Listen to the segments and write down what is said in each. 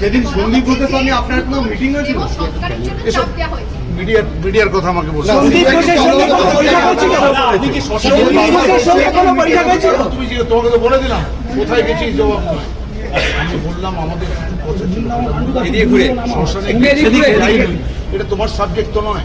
সেদিন সন্দীপ ঘোষের সঙ্গে আপনার কোনো মিটিং হয়েছিল? এবং সরকারের জন্য চাপ দেওয়া হয়েছে। মিডিয়ার মিডিয়ার কথা আমাকে বলছো? তুমি যে তোমাকে তো বলে দিলাম কোথায় গেছিস জবাব নয়। আমি বললাম আমাদের। এটা তোমার সাবজেক্ট তো নয়।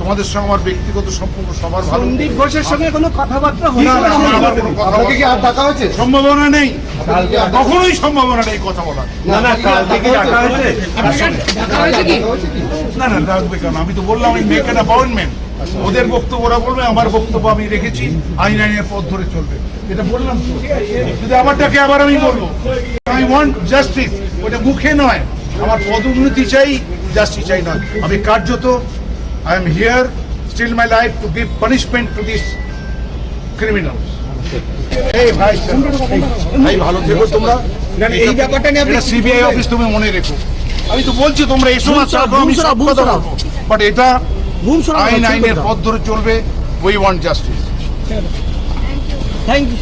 তোমাদের সঙ্গে আমার ব্যক্তিগত সম্পর্ক সবার ভালো। সন্দীপ ঘোষের সঙ্গে কোনো কথাবার্তা না, না, আমার কোনো কি আর ডাকা হয়েছে? সম্ভাবনা নেই। কখনোই সম্ভাবনা নেই কথা বলার। না না কালকে কি ডাকা হয়েছে? না না রাখবে কেন আমি তো বললাম আমি মেক অ্যান অ্যাপয়েন্টমেন্ট ওদের বক্তব্য ওরা বলবে আমার বক্তব্য আমি রেখেছি আইন আইনের পথ ধরে চলবে। এটা বললাম তো। যদি আমারটাকে আবার আমি বলব আই ওয়ান্ট জাস্টিস ওটা মুখে নয়। আমার পদোন্নতি চাই জাস্টিস চাই নয়। আমি কার্যত I am here still my life to give punishment to this criminal এই ভাই ভাই ভালো থেকো তোমরা। এই ব্যাপারটা নিয়ে আপনি- সিবিআই অফিস তুমি মনে রেখো। আমি তো বলছি তোমরা এসো না চাপো আমি সব কথা বলব। বাট এটা আইন আইনের পথ ধরে চলবে। We want justice thank you